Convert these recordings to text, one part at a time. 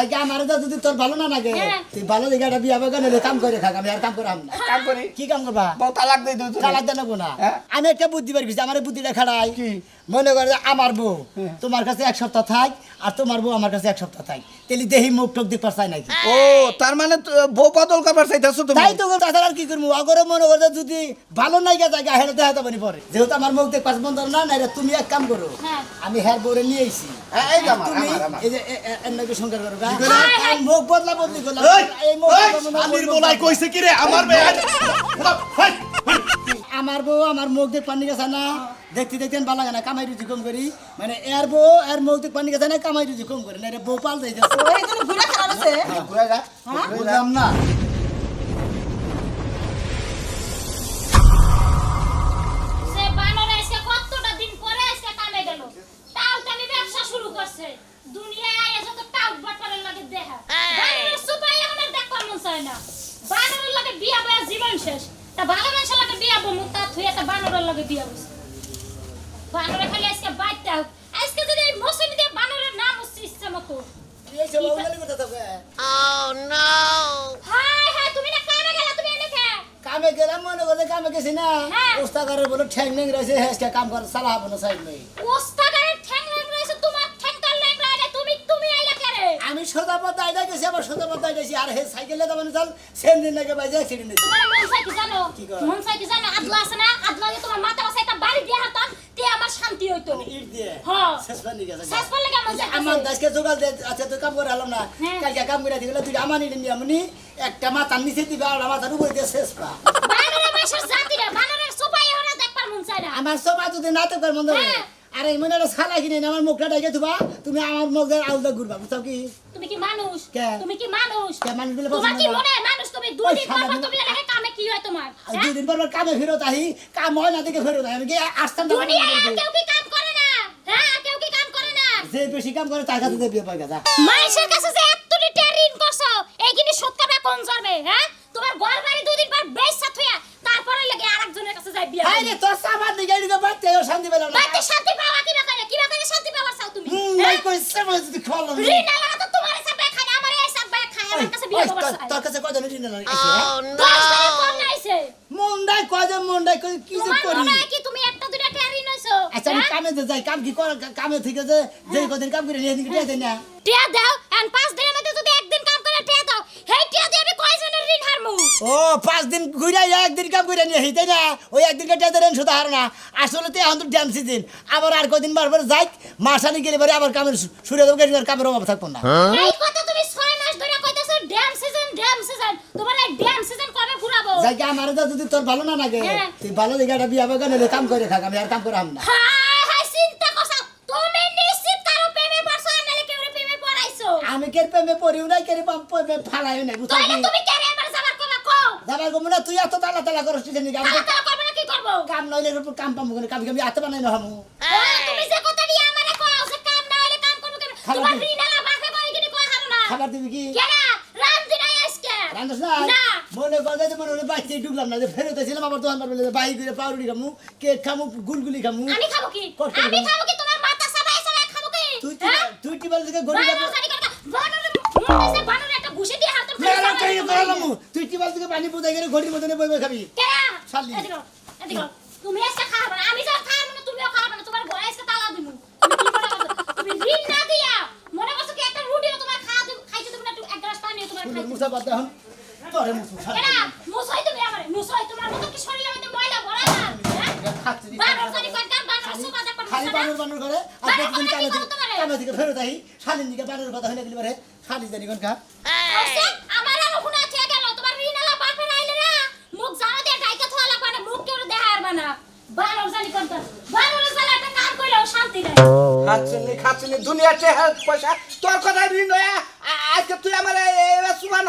যাই আমার যদি তোর ভালো না লাগে হ্যাঁ। তুই ভালো দেখে একটা বিয়া বাগান কাম করে খাক আমি আর কাম করাম না কাম করি কি কাম করবা তালাক দেই তালাক। দেবো না হ্যাঁ। আমি একটা বুদ্ধি পারবি আমার বুদ্ধিটা খাড়াই কি? মনে করে আমার বউ হ্যাঁ। তোমার কাছে এক সপ্তাহ থাক আর তোমার বউ আমার কাছে এক সপ্তাহ থাক তেলি দেহি মুখ টুক দিতে পারছাই নাকি ও তার মানে বউ বদল করবার চাইতেছো তুমি তাই তো বলতে তাছাড়া আর কি করব আগরে মনে করে যদি ভালো নাইকা জায়গা হেরে দেখাতে পারি পরে যেহেতু আমার মুখ দেখ পাঁচ বন্ধ না না রে, তুমি এক কাম করো হ্যাঁ। আমি হ্যার বউরে নিয়ে আইছি হ্যাঁ, এই যে আমার, তুমি আমার, আমার। এই যে এ- এ- এর নাকি সংকার করো গা? করো? মুখ বদলা বদলি করলাম এই, এই মুখ আমির বলাই কইছে কি রে আমার হেই। আমার বউ আমার মুখ দেখ পানি গেছে না। দেখতে দেখতে ভালো লাগে না কামাই রুজি কম করি। মানে এর বউ এর মুখ দেখ পানি গেছে না কামাই রুজি কম করি। না বউ পাল যাই যাচ্ছে ঘুরে খারাপ আছে? বুঝলাম না। সে বানর আজকে কতটা দিন পরে আজকে কামে গেল? তাও তুমি ব্যবসা শুরু করছে। দুনিয়ায় এসে তো টাউট বাটপারের লাগে দেখা। বানরের লাগে বিয়া বয়া জীবন শেষ। তা ভালো মানুষের লাগে বিয়া বমু তা থুই একটা বানরের লাগে বিয়া বসে বানরে খালি আজকে বাইতে হোক। আজকে যদি এই মৌসুমি দিয়ে বানরের নাম হচ্ছে ইচ্ছা মতো। এই সব ওগুলো করতে থাকবে হাই হাই তুমি না কামে গেলা তুমি এনে খা কামে গেলাম মনে করে কামে গেছি না। হ্যাঁ। উস্তাগারের বলে ঠ্যাং ন্যাং রয়েছে হেসকে কাম করে সালা হব না সাইড নেই ওস্তাগারের ঠ্যাং ল্যাং রয়েছে তোমার ঠ্যাং কাল ল্যাং রয়েছে তুমি তুমি আইলা কেরে আমি সোজা পথে আইডা গেছি আবার সোজা পথে আইডাছি আর হে সাইকেলে তো মানে চল সেন দিন নাকি বাইজে অ্যাক্সিডেন্ট হয়েছে তোমার মন চাই কি জানো? মন চাই কি জানো আদলা আছে না আদলা দিয়ে তোমার মাথা বসে একটা বাড়ি দিয়ে হাতাম তে আমার শান্তি হইতো ইট দিয়ে হ্যাঁ। শেষ পানি গেছে শেষ পানি আচ্ছা, যাইতেছে? আমার দাসকে জোগাল দে আচ্ছা তুই কাম করে হলাম না হ্যাঁ। কালকে কাম করে দিলে তুই আমার নিয়ে নিয়ে আমনি একটা মাথার নিচে দিবে আর মাথার উপরে দিয়ে শেষ পা বানরের মাসের জাতি রে বানরের সোপাই ওরা দেখবার মন চাই না আমার সব যদি না তো কর মন্দ হবে। আরে মনে একটা সালা কিনে আমার মুখটা ডাইকে তুবা তুমি আমার মুখ দিয়ে আউদা ঘুরবা বুঝছ কি? তুমি কি মানুষ? কে? তুমি কি মানুষ? কে মানুষগুলো তোমার পছন্দ কি মনে হয় মানুষ? তুমি দুই দিন পর তুমি লাগে কামে কি হয় তোমার হ্যাঁ? দুদিন পর পর কামে ফেরত আহি কাম হয় না দেখে ফেরত আহি। আমি কি আসতাম না কেউ কি কাম করে না হ্যাঁ? কেউ কি কাম করে না? যে বেশি কাম করে তার কাছে দিয়ে বিয়ে পাই গাদা মানুষের কাছে যে এত ঋণ করছ এই জিনিস শোধ করবে কোন জন্মে হ্যাঁ তোমার ঘর বাড়ি দুই দিন পর বেচা থুয়া তারপরে লাগে আরেকজনের কাছে যাই বিয়া হাই রে তোর সাবান দিকে এদিকে বাড়তে ও শান্তি পেলাম না। বাড়িতে শান্তি পাওয়া কিবা করে? কিবা করে শান্তি পাওয়া চাও তুমি? হ্যাঁ? নাই কইছে মই যদি খোলো ঋণ আলা তো তোমার হিসাবে খায় আমার হিসাবে খায় আমার কাছে বিয়া করবা তোর কাছে কয়জন ঋণ না। দশ টাকা কম নাইছে মন্ডাই কয়জন মন্ডাই কই কি যে করি? কি তুমি একটা দুইটা ঋণ হইছো? আচ্ছা আমি কামে যে যাই কাম কি কর কামে থেকে যে যে কদিন কাম করে নিয়ে দিকে দেয় না। টিয়া দাও এন্ড পাঁচ দিনের মধ্যে যদি একদিন কাম করে টিয়া দাও হেই টিয়া দিয়ে আমি হারমু। ও পাঁচ দিন ঘুরে একদিন কাম করে নিয়ে হিতে না? ওই একদিন কেটে দেন শুধু হার না। আসলে তো এখন তো ড্যাম সিজন আবার আর কদিন বারবার যাই মাসানি গেলে পরে আবার কামের সুরে দেবো গেলে কামের অভাব থাকব না। এই কথা তুমি ছয় মাস ধরে কইতাছো ড্যাম সিজন ড্যাম সিজন তোমার এই ড্যাম সিজন কবে ঘুরাবো? যাই আমার তো যদি তোর ভালো না লাগে হ্যাঁ। তুই ভালো দিকে একটা বিয়া বাগান কাম করে খাক আমি আর কাম করাম না। নিশ্চিত কারও প্রেমে আমি পড়িও নাই কে প্রেমে ফালাই নাই বুঝলি তুমি কেন যাবার গো না তুই এত তালা তালা করছ তুই জানি তারা করবে না কি করব? কাম নইলে উপর কাম পাবো কেন? কাম কি আমি এত বানাই না হামু? তুমি যে কথা দিয়ে আমারে কও যে কাম না হলে কাম করব কেন? তোমার দিই। ঋণ আলা বাপে বলে কিনে হারো না। খাবার দিবি কি? কেনা? রাম দিনাই আজকে। রান্দাস না না। মনে কথা যে মনে হলো বাইতে ঢুকলাম না যে ফেরত ছিলাম আবার দোকান পারবে বাই করে পাউরুটি খামু কেক খামু গুলগুলি খামু। আমি খাব কি? আমি খাব কি? তোমার মাথা সাবাই সাবাই খাব কি? তুই হ্যাঁ? তুই টিবাল থেকে গড়ি কই সাবাই করালাম তুই টিবাল থেকে পানি পুদাই গেলে ঘড়ির মতনে বই বই খাবি কেনা? শালি। এদিকে এদিকে। তুমি আজকে খাবে না আমি যখন খাব না তুমিও খাবে না তোমার ঘরে আজকে তালা দিমু তুমি? তুমি ঋণ না দিয়া মনে করছ কি একটা রুটিও তোমার খাওয়া দিব খাইতে দিব না একটু এক গ্লাস পানিও তোমার দিব। মুসা বাদ এখন তোরে মুসু কেনা? মুসই তুমি আমারে, মুসই তোমার মতো কি শরীরের মধ্যে ময়লা ভরা না? হ্যাঁ? খাচ্ছি বানর জানি কয়টা, বানর সুপা দেখবার খালি বানর বানর করে আর প্রতিদিন করে কামে কি থেকে করো কামে থেকে ফেরত আহি শালির দিকে বানর কথা হয়ে গেলে পরে শালি জানি কোন কা আচ্ছা, আমার আর ওখানে আছে গেল, তোমার ঋণ আলা বাপের আইলে না, মুখ জানো দিয়ে ডাইকা থোয়া লাগবে না, মুখ কেউ দেখা হারবে তোর কথা ঋণ তুই আমার সুমান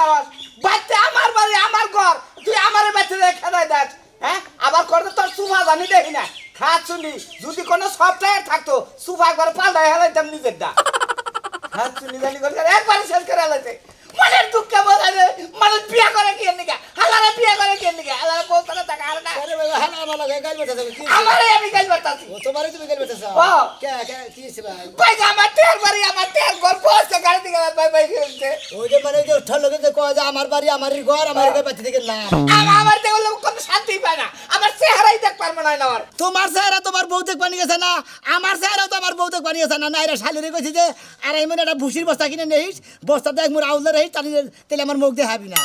আমার বাড়ি, আমার ঘর। তুই আমার বাড়িতে দেয় দেখ। হ্যাঁ? আবার করতে তোর সুফা জানি দেখি না। খাচ্ছিলি যদি কোনো সফটওয়্যার থাকতো সুফা একবার পাল্টাই হেলাইতাম নিজের দা খাচ্ছিলি জানি করে একবারই শেষ করে হেলাইতে। মনের দুঃখে বোঝা যায় মানুষ বিয়ে করে কি নিকা হালারে বিয়ে করে কি নিকা হালারে পৌঁছানো টাকা আর না। আরে বাবা হালা মালা গায় গাল বেটা কি আমারে আমি বাতাছি ও তুমি গাল ও। কে কে কি হইছে ভাই? ভাই আমার তেল বাড়ি আমার তেল ঘর পৌঁছে গাড়ি দিকে বাই বাই খেলছে। ওই যে মানে যে ওঠার লোকে যে কয় যে আমার বাড়ি আমারই ঘর আমার ঘর বাড়ি থেকে না। আমার আমার দেখলে কোনো শান্তি পায় না। আমার চেহারাই দেখ পারব না আমার। তোমার চেহারা তোমার বউতে পানি গেছে না। আমার চেহারা তো আমার বউতে পানি গেছে না। না এরা শালিরে কইছি যে আর এই মনে একটা ভুসির বস্তা কিনে নেইস বস্তা দেখ মোর আউলে রহিস তাহলে তাহলে আমার মুখ দেখাবি না।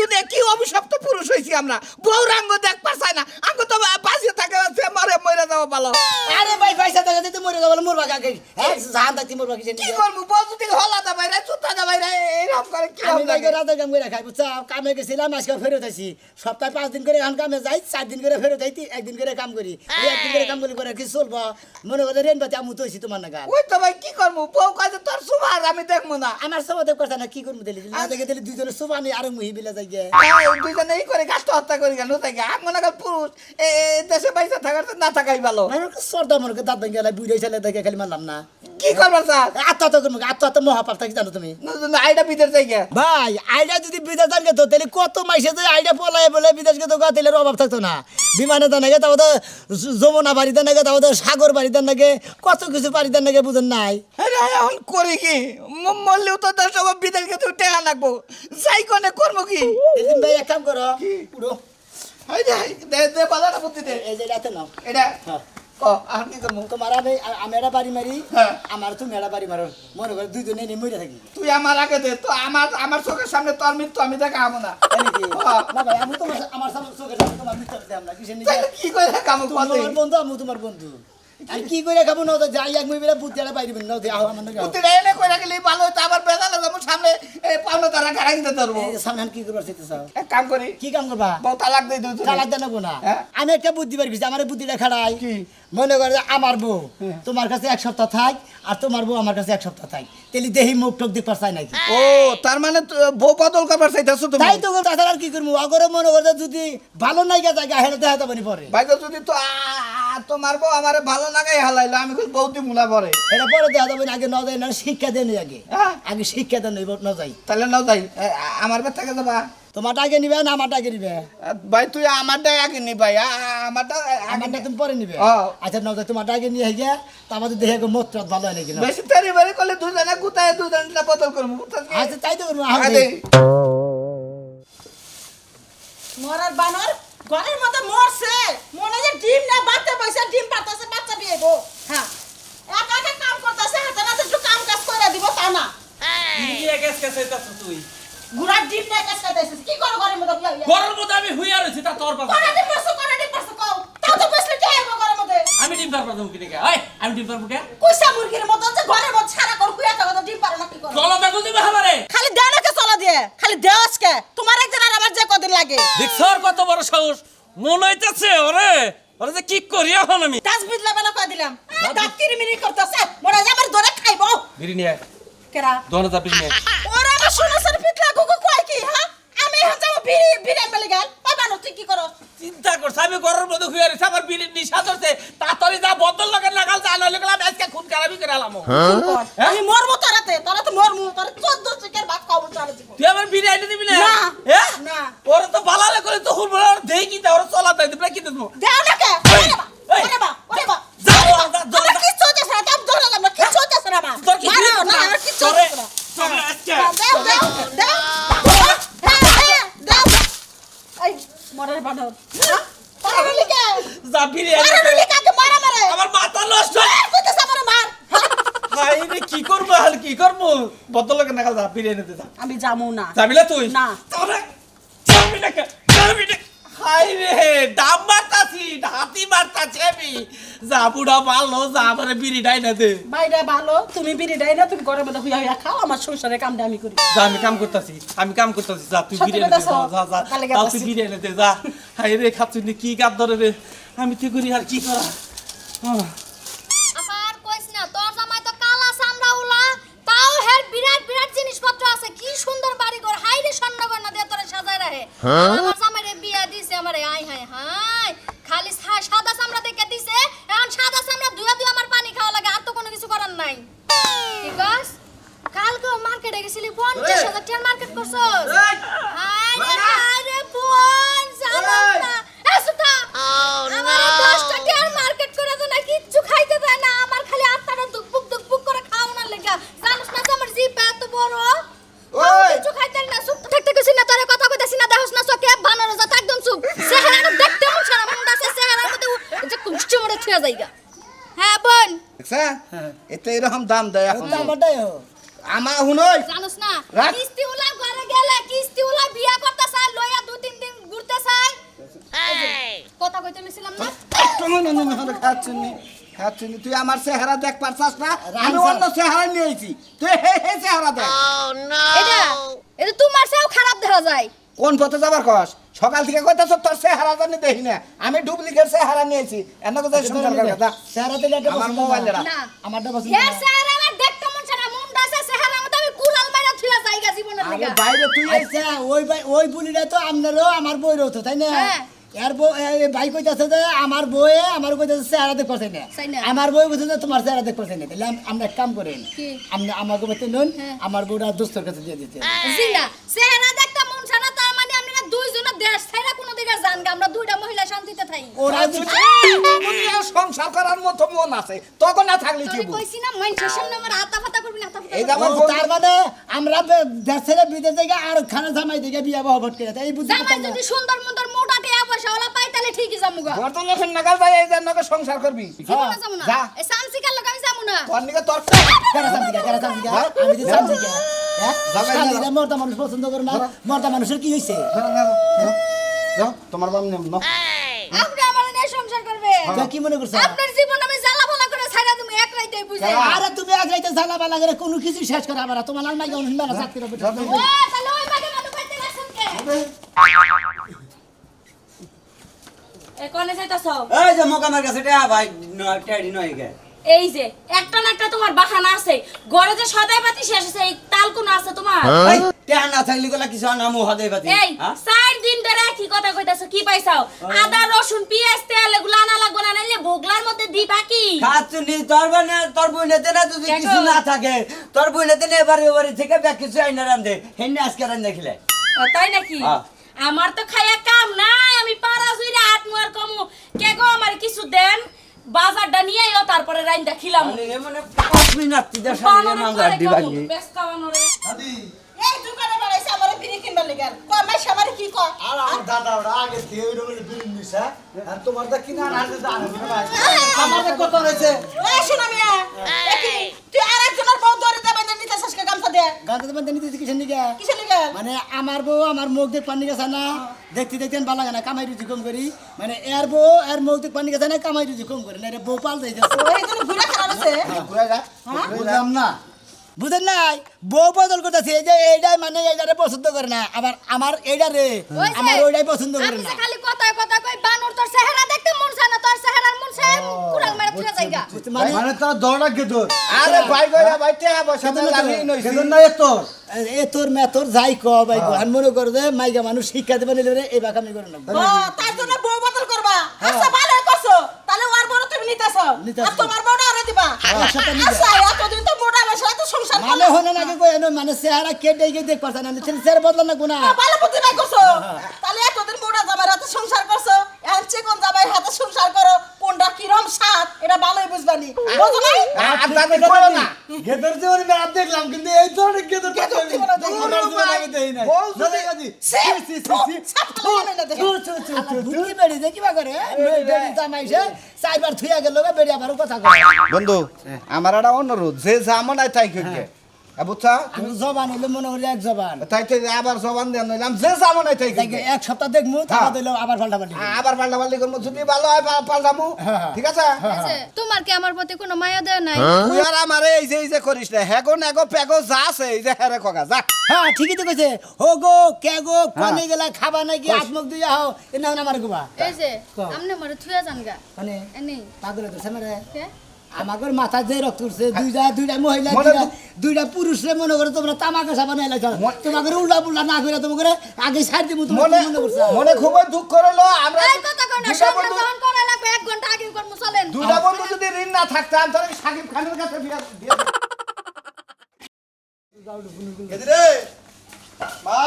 দুনিয়া কি অভিশপ্ত পুরুষ হয়েছি আমরা? বউ রাঙ্গ দেখ পারছাই না। আঙ্গ তো বাঁচিয়ে থাকে মরে মরে যাওয়া ভালো। আরে ভাই পয়সা টাকা দিতে মরে যাব মোর বাগা কে হ্যাঁ জান থাকতে মোর বাকি কি করব? বউ যদি হলা দাবাই রে চুতা দাবাই রে এইরকম করে কি আমি নাকি রাতের কাম করে খাই বুঝছ? কামে গেছিলাম আজকে ফেরত আসি সপ্তাহে পাঁচ দিন করে এখন কামে যাই চার দিন করে ফেরত আইতি একদিন করে কাম করি। এই একদিন করে কাম করি করে কি চলবো? মনে করে রেন পাতি আমি তো হইছি তোমার নাগাল। ওই তো ভাই কি করব? বউ কাজে তোর সুমার আমি দেখব না। আমার সবাই কথা না কি করব দিলি দুজনে সুবানি আর মুহি বিলে যাই গে এই দুইজনে এই করে গাছ হত্যা করি কেন থাকে আঙ্গ নাগাল পুরুষ এ এ দেশে পয়সা থাকার চেয়ে না থাকাই ভালো। সর্দা মনে করে দাঁত ভেঙে গেলে বুড়ি ছেলে দেখে খালি মারলাম না। কি করবার স্যার? আত্মহত্যা করব আত্মহত্যা মহাপাপ থাকি জানো তুমি? আইডা বিদের জায়গা ভাই আইডিয়া যদি বিদেশ যান তো তাহলে কত মাইসে যে আইডিয়া পলাই বলে বিদেশ গেতো গা তাহলে অভাব থাকতো না। বিমানে দেন নাগে তাও তো যমুনা বাড়িতে নাগে তাও তো সাগর বাড়িতে নাগে কত কিছু বাড়িতে নাগে বুঝেন নাই। এখন করি কি? ম- মরলেও তো তার সব বিদের কাছে টেকা লাগবো। যাই কনে করব কি? ভাই এক কাম করো। পুরো দে, দে দে বালাটা বুদ্ধি দে। এই যে রাতে নাও। এটা? হ্যাঁ। আমি বাড়ি মারি হ্যাঁ। আমার তুমি একটা বাড়ি মারো। মনে করো দুইজনে নিয়ে মরে থাকি। তুই আমার আগে দে তো আমার আমার চোখের সামনে তোর মৃত্যু আমি দেখা হব না। তাই নাকি? না ভাই আমি তোমার আমার সামনে চোখের সামনে তোমার মিথ্যা কথা আমরা কিসের কি করে কামো তুমি বন্ধু আমি তোমার বন্ধু। আর কি করে খাব না যাই এক মুই বেলা বুদ্ধি একটা বাইরে না আহ আমার নাকি বুদ্ধি রে এনে কইরা গেলে ভালো হতো আবার যাব সামনে এই পাওনা তারা গাড়াই দিতে ধরবো। এই সামনে কি করবার চাইতেছ এক কাম করি। কি কাম করবা? বউ তালাক দিও চালাক দেন না। হ্যাঁ। আমি একটা বুদ্ধি বার করছি আমার বুদ্ধিটা খাড়াই। কি? মনে করে যে আমার বউ। হ্যাঁ। তোমার কাছে এক সপ্তাহ থাক আর তোমার বউ আমার কাছে এক সপ্তাহ থাক। তেলি দেহি মুখ টোক দিতে পারছাই নাকি ও তার মানে বউ বদল করবার চাইতেছো তুমি? তাই তো তাছাড়া আর কি করব? অগরে মনে করে যদি ভালো নাইকা জায়গা হেলে দেখা নি পরে। ভাই যদি তো তোমার বউ আমার ভালো লাগাই হালাইলো আমি খুব বৌদি মুলা পরে? এটা পরে দেখা যাবে আগে ন যায় না শিক্ষা দেন আগে। হ্যাঁ। আগে শিক্ষা দেন ন যাই। তাহলে নাও যাই। আমার বের থেকে যাবা। তোমারটা আগে নিবে না আমারটা আগে নিবে? ভাই তুই আমারটাই আগে নি ভাই আ- আ- আমারটা আমারটা তুমি পরে নিবে? আচ্ছা ন যাই তোমারটা আগে নিয়ে গিয়া তা আমাদের দেখে মত ভালো হয় না? বেশি তারি বাড়ি করলে দুজনে গুতায় দুজনটা বদল করব আচ্ছা তাই তো করব মরার বানর ঘরের মধ্যে মরছে। মনে যে ডিম না বাচ্চা পয়সা ডিম পাতাছে বাচ্চা বিয়ে গো। হ্যাঁ। একা একা কাম করতেছে হাতে নাতে একটু কাম কাজ করে দিব তা না। তুই। ঘুরার ডিম না কাজ করতেছে কি করো ঘরের মধ্যে? বিয়া ঘরের মধ্যে আমি হুইয়া রয়েছি তা তোর পাশে। কোনা ডিম পারছ কোনা ডিম পারছ কও। তাও তো বসলে কে আইবো ঘরের মধ্যে? আমি ডিম পারব তুমি কিনে ওই আমি ডিম পারব কে? কুইসা মুরগির মতো যে ঘরের মধ্যে সারা কর কুইয়া তো ডিম পারে না কি করো? চলো দেখো তুমি আমারে। খালি দেও না কে চলা দিয়ে? খালি দেও আজকে। তোমার একদিন আর আমার যে কদিন লাগে। দেখছর কত বড় সাহস? মন হইতাছে ওরে। ওরে যে কি করি এখন আমি? তাজ বিদলা বেলা কই দিলাম। দাঁত কিরিমিরি করতেছে। যে আমার ধরে খাইবো। বিড়ি নিয়ে কেরা? দোনো যা বিড়ি স্যার পিতলা গুগু কয় কি হ্যাঁ? আমি এখন যাব বিড়ি বিড়ি আনবে গেল বাবা নো তুই কি করো চিন্তা করছ আমি ঘরের মধ্যে হুইয়া রয়েছি আমার বিড়ি নিশা ধরছে। তাড়াতাড়ি যা বদল লাগে লাগাল যা নইলে গেলাম আজকে খুন খারাপই করে আলাম আমি মরমু তোরাতে তোরা তো মরমু তোর চোদ্দ চিকের ভাত খাব চালে জীবন। তুই আমার বিড়ি আইতে দিবি না? না। হ্যাঁ? না। ওরে তো বালালে করে তো হুল বলে দেই কি তা ওরে চলা তাই দিবি কি দেবো দেও না কে ওরে বা ওরে বা ওরে বা, যা, যা, আমার যা। কিচ্ছু হইতেছে না দাম ধরে দাম কিচ্ছু হইতেছে না মা তোর কি মারো না আমার কিচ্ছু তোরে হইতেছে না তোরে আজকে দেও দেও দেও হ্যাঁ হ্যাঁ দেও এই মরার বানর হ্যাঁ পারার লিগে যা বিড়ি পারার আইতে লিগে আগে মারা মারে আমার মাথা নষ্ট মার কইতেছে আমার মার হ্যাঁ। ভাই রে কি করব আর কি করব বদল লাগে না যা। যা আমি যামু না। যাবি না তুই? না। তোরে যাবি না? যাবি না হাই রে মারতাছি হাতি মারতাছি আমি। যা বুড়া মারলো যা আমার বিড়ি ডাই না দে। বাইরে ভালো তুমি বিড়ি দেয় না তুমি ঘরের মধ্যে হুইয়া হুইয়া খাও আমার সংসারের কামটা আমি করি। যা আমি কাম করতাছি আমি কাম করতাছি যা তুই বিড়ি এনে যা যা যা তুই গেতাছি। বিড়ি এনে দে যা। হাই রে খাচ্ছি কি কাপ ধরে রে। আমি কি করি আর কি করা আহ। আবার কইস না তোর জামাই তো কালা চামড়া উলা তাও হের বিরাট বিরাট জিনিসপত্র আছে কি সুন্দর বাড়ি ঘর স্বর্ণ গয়না দিয়ে তোরে সাজায় রাখে? আমার বিয়া দিছে আমারে আই হাই হাই খালি সাদা চামড়া দেখে দিছে এখন সাদা চামড়া ধুয়া ধুয়া আমার পানি খাওয়া লাগে আর তো কোনো কিছু করার নাই। ঠিক আছে কালকে মার্কেটে গেছিলি পঞ্চাশ হাজার টাকার মার্কেট করছস? হাই রে হাই রে বোন জানো না এ সুতা আমার দশটা টিয়ার মার্কেট করে তো না কিচ্ছু খাইতে দেয় না আমার খালি আত্মাটা দুকবুক দুকবুক করে খাওয়ানোর লেগা জানিস না যে আমার জিভ এত বড় ওই! কিছু খাইতে না চুপ থাকতে কিছু না তোরে কথা কইতাছি না দেখছ না চোখে বানর যা একদম চুপ চেহারাটা দেখতে মন সারা মন আছে চেহারার মধ্যে উ- যে কুষ্টি মরে ছুঁয়া যাইগা হ্যাঁ বোন দেখছেন এতে এরকম দাম দেয় এখন। আমার হুনই জানোস না। কিস্তি উলা ঘরে গেলে কিস্তি উলা বিয়া করতে চাই লইয়া দু তিন দিন ঘুরতে চাই কথা কইতে নিছিলাম না? খাচ্ছি খাচ্ছি তুই আমার চেহারা দেখ পারছাস না? আমি। অন্য চেহারা নিয়েছি তুই হে হে চেহারা দেখ। এটা এটা তোমার চেয়েও খারাপ দেখা যায়। কোন পথে যাবার কস? সকাল থেকে কইতাছ তোর চেহারা জানি দেখি না। আমি ডুপ্লিকেট চেহারা নিয়েছি। এন্ন কোথায় সুন্দর করে কথা। চেহারা দিলে একটা আমার মোবাইলে পছন্দ হের না। চেহারা আমার দেখতে মন সারা মন আছে চেহারার মধ্যে আমি কুড়াল মাইরা থুয়া যাইগা জীবনের আরে বাইরে তুই আচ্ছা ওই ভাই ওই বুলিটা তো আপনারও আমার বইরও তো তাই না? হ্যাঁ। এর বউ ভাই কইতাছে যে আমার বউয়ে আমার কইতাছে চেহারা দেখ পারছে না। আমার বউ যে তোমার চেহারা দেখ পারছে না। তাহলে আমরা এক কাম করেন। কি? আপনি আমাকে বলতে নুন হ্যাঁ। আমার বউটা দোস্তর কাছে দিয়ে দিতে। জিনা চেহারা যান আমরা দুইটা মহিলা শান্তিতে থাকি ওরা যদি সংসার করার মতো মন আছে তখন না থাকলে কি কইছি না মানুষের সামনে আমার ফাতা করবি না এই তার মানে আমরা বে- দেশ ছেড়ে বিদেশ থেকে আর খানা জামাই বিয়া তাই এই জামাই যদি সুন্দর মন্দর মোটা টিয়া পয়সা ওলা পাই তাহলে ঠিকই যামু গা। তোর তো যখন নাগাল ভাই এই যে নকে সংসার করবি। জীবনে যামু না। যা। এই সামসিকার লোক আমি যামু না। তোর নিকে তোর কেরা কেরা সামজিকা আমি যে সামজিকা হ্যাঁ? জামাই মর্দা মানুষ পছন্দ করে না। মর্দা মানুষের কি হইছে? যাও তোমার বাম নেম না। আপনি আমার নিয়ে সংসার করবে তা কি মনে করছ? আপনার জীবন আমি জ্বালা ভালা করে ছাইরা তুমি এক রাইতেই বুঝে। আরে তুমি এক রাইতে জ্বালা বালা করে কোনো কিছু শেষ করে আবার তোমার লাল মাইকে অনুসন্ধান মেলা চাকরি হবে ও তাহলে ওই মাগে মানুষ পাইতে গেছেন কে? এ কোনে যাইতাছ? এই যে মোকামের কাছে টেহা ভাই টেডি নয় গে। এই যে একটা না একটা তোমার বাহানা আছে। ঘরে যে সদাই পাতি শেষ আছে এই তাল কোন আছে তোমার। এই টেহা না থাকলে গলা কিছু নাম হদে পাতি এই? চার দিন ধরে কি কথা কইতাছো কি পাইছাও? আদা রসুন পেঁয়াজ তেল এগুলো আনা লাগবো না নাইলে ভোগলার মধ্যে দিবা কি? খাচ্ছুনি তোর বানে তোর বইনেতে না যদি কিছু না থাকে তোর বইনেতে নে এবারে এবারে থেকে ব্যাগ কিছু আইনা হেনে আজকে রান দেখিলে তাই নাকি। আমার তো খাইয়া কাম নাই আমি পারা জুইরা হাত মুয়ার কমু। কে গো আমার কিছু দেন? বাজারটা নিয়ে আইও তারপরে রাইন্দা খিলাম। মানে পাঁচ মিনিট তিদের সামনে আড্ডি ভাঙি এই দোকানে বানাইছে? আমার বিড়ি কিনবার লিগে কয় মাস আমার কি কয়? আর আমার দাদা ওরা আগে থেকে ওই রকমের বিড়ি নিছে আর তোমার দা কিনা না হাতে দাঁড় আমাদের কত রয়েছে? এই শোনা মিয়া। দেখি তুই আর একজনের বউ ধরে দেবে না নিতে শেষকে গামছা দে গাঁতে বান্ধে নিতে কিসের নিকে কিসের লিগে? মানে আমার বউ আমার মুখ দেখ পানি গেছে না? দেখতে দেখতে ভালো লাগে না কামাই রুচি কম করি। মানে এর বউ এর মুখ দেখ পানি গেছে না কামাই রুচি কম করি না এর বউ পাল যাই যাচ্ছে। ঘুরে খারাপ আছে ঘুরে যা। বুঝলাম না। বুঝেন নাই? বউ বদল করতেছে এই যে এইটাই মানে এইটারে পছন্দ করে না। আবার আমার এইটা রে আমার ওইটাই পছন্দ করে না। খালি কথায় কথা কই বানর তোর চেহারা দেখতে মন চায় না তোর চেহারার মন চায় কুড়াল মারা থুয়া যাইগা। মানে মানে তার দরটা কে তোর? আরে ভাই গয়া ভাই বসে সেজন্য তো- লাগি নইছি। সেজন্য এ তোর। এ তোর মে তোর যাই ক ভাই গো আর মনে করো যে মাইগা মানুষ শিক্ষা দেবে নিলে এই বাকামি করে না ও তার জন্য বউ বদল করবা। আচ্ছা ভালো করছ। তাহলে ওর বড় তুমি নিতেছো। আর তোমার বউটা আরে দিবা। আচ্ছা এতদিন মানে করলে হলে নাকি কই? এনো মানে চেহারা কেটে দেখ পারছে না। ছেলে চেহারা বদলা না। গুনা ভালো বুদ্ধি নাই করছ। তাহলে এতদিন মোটা জামাই হাতে সংসার করছ। এখন চিকন জামাই হাতে সংসার করো। কোনটা কিরম স্বাদ এটা ভালোই বুঝবানি বুঝো নাই? আর তাকে কইও না। গেদর যে আমি রাত দেখলাম কিন্তু এই ধরনের গেদর। আমার জীবনে আগে দেই দাদা কাজী সে সি সি না বুদ্ধি বেড়ি যে কিবা করে চাইবার থুইয়া গেল বেড়ি আবার কথা কয়। বন্ধু আমার একটা অনুরোধ যে জামন নাই তাই বুঝছা আমি জবান হইলে মনে করি এক জবান। তাই তো আবার জবান যে নাই তাই এক সপ্তাহ দেখমু তারপর হ্যাঁ। দিল আবার পাল্টা পাল্টি আবার পাল্টা পাল্টি করব যদি ভালো হয় পাল্টামু। হ্যাঁ, হ্যাঁ। ঠিক আছে? এই তোমার কি আমার প্রতি কোনো মায়া দেয় নাই? তুই আর আমারে এই যে এই যে করিস না হেগো নেগো পেগো যা আছে এই যে হেরে কগা যা। হ্যাঁ ঠিকই তো কইছে। হো গো কে গো কোনে গেলা খাবা নাকি আত্মক দিয়া হও এনা আমার গুবা। এই যে কও। আমনে মরে থুয়া যান গা। মানে এনি পাগল তো সামনে কে? আমাদের মাথা যে রক্ত উঠছে দুইটা দুইটা মহিলা দুইটা পুরুষরে মনে করে তোমরা তামাকা সাবান এলাইছ তোমাদের উল্টা পুল্টা না করে তোমাকে আগে ছাড় দিব তোমার মনে করছে? মনে খুবই দুঃখ করল আমরা এই কথা কই না দুইটা সংসার যখন করে লাগবে এক ঘণ্টা আগে কর্ম চলেন। দুইটা বন্ধু যদি ঋণ না থাকতাম তাহলে সাকিব খানের কাছে বিয়া বিয়া এদিরে! মা!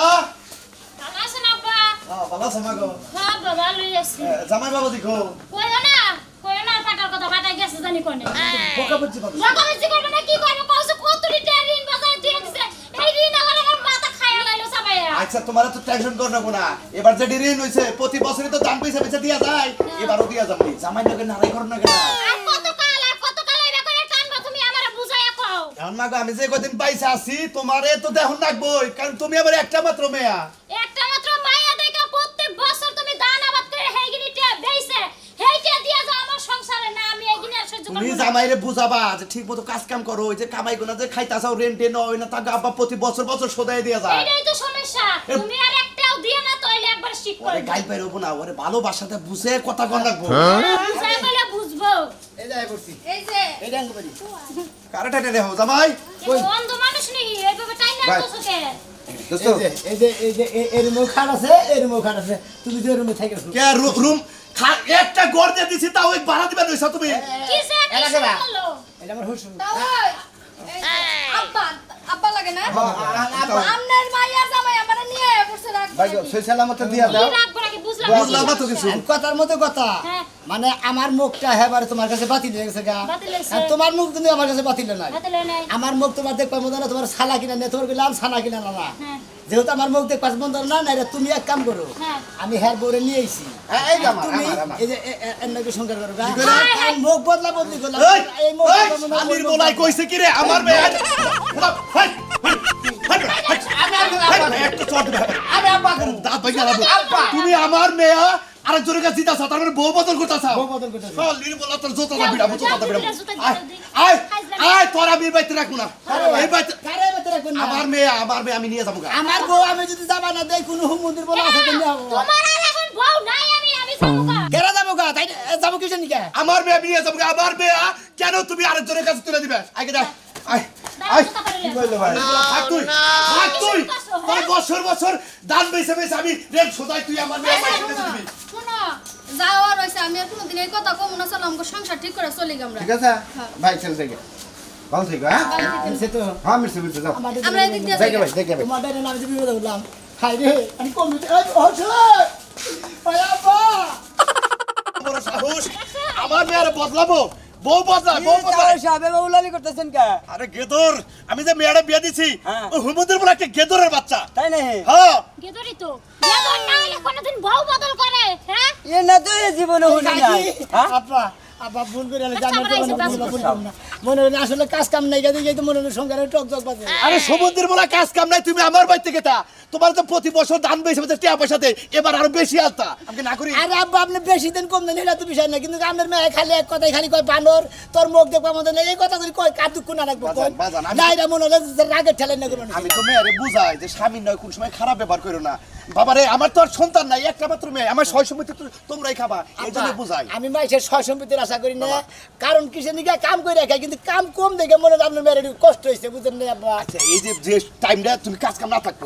ভালো আছেন আব্বা। আ বাবা গো। হ্যাঁ আছি। জামাই বাবা দেখো। কইও না কইও না পাটার কথা পাটাই গেছে জানি কোনে। বকা বলছি করবে না কি করবে? কইছে কত লিটার ঋণ বাজায় দিয়ে দিছে। আচ্ছা তোমার তো টেনশন কর না। এবার যে ঋণ হইছে প্রতি বছরই তো দাম পয়সা পয়সা দিয়া যায়। এবারও দিয়া যাবে জামাই নাকি নারাই করো না? কেন আর কতকাল আর কতকাল এই ব্যাপারে কানবা তুমি আমারে বুঝাইয়া কও। এখন মা আমি যে কদিন পয়সা আছি তোমারে তো দেখুন রাখবোই কারণ তুমি আবার একটা মাত্র মেয়া একটা মাত্র মাইয়া দেখা প্রত্যেক বছর তুমি দান আবাদ করে হেগিনি টে দেইছে হেইটা দিয়া যাও আমার সংসারে না আমি এগিনি আর সহ্য তুমি জামাইরে বুঝাবা যে ঠিক মতো কাজ কাম করো ওই যে কামাই গুনা যে খাইতাছাও রেন্ট টেন হয় না তাকে আব্বা প্রতি বছর বছর সদাই দিয়া যায়। এইটাই তো সমস্যা। তুমি আর একটাও দিয়ে না তইলে একবার শিখ করে গাইল পাইরবো না ওরে ভালোবাসাতে বুঝে কথা কন রাখব। বুঝাই বলে বুঝব। এই যাই করছি এই যে। এই ডাঙ্গ বাড়ি। কারাটা টেনে হো জামাই? তুমি অন্ধ মানুষ নি এইভাবে টাইম না তো সুখে দোস্ত এই যে এই যে এই যে এর মুখ খাট আছে এর মুখ খাট আছে। তুমি যে রুমে থাকো কে রুম একটা গড় দিয়ে দিছি তাও ওই ভাড়া দিবেন ওইসব তুমি। এটা আমার আব্বা আব্বা লাগে না? জামাই আমারে নিয়ে আয়া সালামতে দিয়া দাও। বুঝলাম না। তো কিছু। কথার মতো কথা। হ্যাঁ। মানে আমার মুখটা হেবারে তোমার কাছে বাতিল হয়ে গেছে গা। তোমার মুখ কিন্তু আমার কাছে বাতিল নাই। আমার মুখ তোমার দেখবার মতো না তোমার সালা কিনা নেই তোমার গেলাম সালা কিনা না না? হ্যাঁ। যেহেতু আমার মুখ দেখ পাঁচ বন্ধ না না তুমি এক কাম করো হ্যাঁ। আমি হ্যার বোরে নিয়ে আইছি হ্যাঁ, এই যে আমার, তুমি। এই যে এ- এ- সংকার করো মুখ বদলা বদলি করলাম এই, মুখ কইছে কি রে আমার মেয়ে। তুমি আমার মেয়ে আরেকজনের কাছে জিতাছ তার মানে বউ বদল করতেছ বউ বদল করতাছি। চল নির্মল তোর জোতা যাও, বিড়াবো জোতা যাও, বিড়াবো আয় আয় তোর আমি বাইতে রাখব না। এই বাইতে? আমার মেয়ে আমার মেয়ে আমি নিয়ে যাব গা। আমার বউ আমি যদি যাবা না দেই কোনো হুমুন্দির বলে আছে তুমি তোমার আর এখন বউ নাই আমি আমি যাব গা। কেরা যাব গা? তাই যাব কিসের নিকে? আমার মেয়ে আমি নিয়ে যাব গা। আমার মেয়ে কেন তুমি আরেকজনের কাছে তুলে দিবে? আগে যা আয় আয়। কি কইলো ভাই? থাক তুই থাক তুই বছর বছর দান বেছে বেছে আমি রেল সোজাই তুই আমার মেয়ে দিবি। যাওয়া রয়েছে আমি আর কোনোদিন এই কথা কমু না চলো আমাকে সংসার ঠিক করে চলি আমরা। ঠিক আছে? ভাই চল থেকে ভালো থেকে হ্যাঁ? সে তো। হ্যাঁ মির্সি মির্সি যাও। আমরা এদিক দিয়ে দেখে ভাই দেখে ভাই। তোমার ডাইনে যে বিপদে উঠলাম। হাই রে আমি কমিটি ওই হচ্ছে ওই আব্বা! বড় সাহস! আমার মেয়ের বদলাবো। বউ বদলা বউ বদলা সাহেব উলালি করতেছেন কে? আরে গেদর আমি যে মেয়েটা বিয়ে দিছি হ্যাঁ। ও হুমুদের বলে একটা গেদরের বাচ্চা। তাই না হ্যাঁ। গেদরি তো। গেদর না হলে কোনোদিন বউ বদল করে হ্যাঁ? এ না তো জীবনে হলো না হ্যাঁ? আপা আপা ভুল করে আলে জানো আচ্ছা, তো আমরা মনে এসে ভুল করলাম না। মনে হলো আসলে কাজ কাম নাই গেছে এই তো মনে হলো সংসারে টক টক বাজে। আরে সমুদ্রের বলে কাজ কাম নাই তুমি আমার বাড়ি থেকে তা তোমার তো প্রতি বছর দান বেশি বেশি টাকা পয়সা দেয় এবার আরও বেশি আলতা। আমি না করি? আরে আব্বা আপনি বেশি দিন কম দেন এটা তো বিষয় না। কিন্তু আমার মেয়ে খালি এক কথাই খালি কয় বানর তোর মুখ দেখবা মতো এই কথা যদি কয় কার দুঃখ না রাখব না এটা মনে হলো রাগের ঠেলেন না আমি তো মেয়েরে বুঝাই যে স্বামী নয় কোন সময় খারাপ ব্যবহার করো না। বাবারে আমার তো আর সন্তান নাই একটা মাত্র মেয়ে। আমার ছয় সম্পত্তি তোমরাই খাবা এই জন্য বুঝাই। আমি মাইসের সয় সম্পত্তির আশা করি না। কারণ কিসের দিকে কাম করে রাখে কিন্তু কাম কম দেখে মনে হয় আপনার মেয়ের কষ্ট হয়েছে বুঝলেন না আব্বা? আচ্ছা এই যে যে টাইমটা তুমি কাজ কাম না থাকব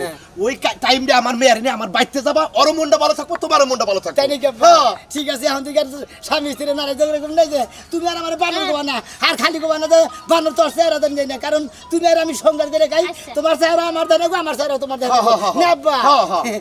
ওই টাইমটা আমার মেয়ের নিয়ে আমার বাড়িতে যাবা ওর মনটা ভালো থাকব তোমারও মনটা ভালো থাকব। তাই নাকি হ্যাঁ। ঠিক আছে এখন থেকে স্বামী স্ত্রী না এরকম নাই যে তুমি আর আমার বানর গোবা না আর খালি গোবা না বানর তোর চেহারা দেন না কারণ তুমি আর আমি সংসার করে খাই আচ্ছা। তোমার চেহারা আমার দেন আমার চেহারা তোমার দেন হ্যাঁ, হ্যাঁ, হ্যাঁ। না আব্বা?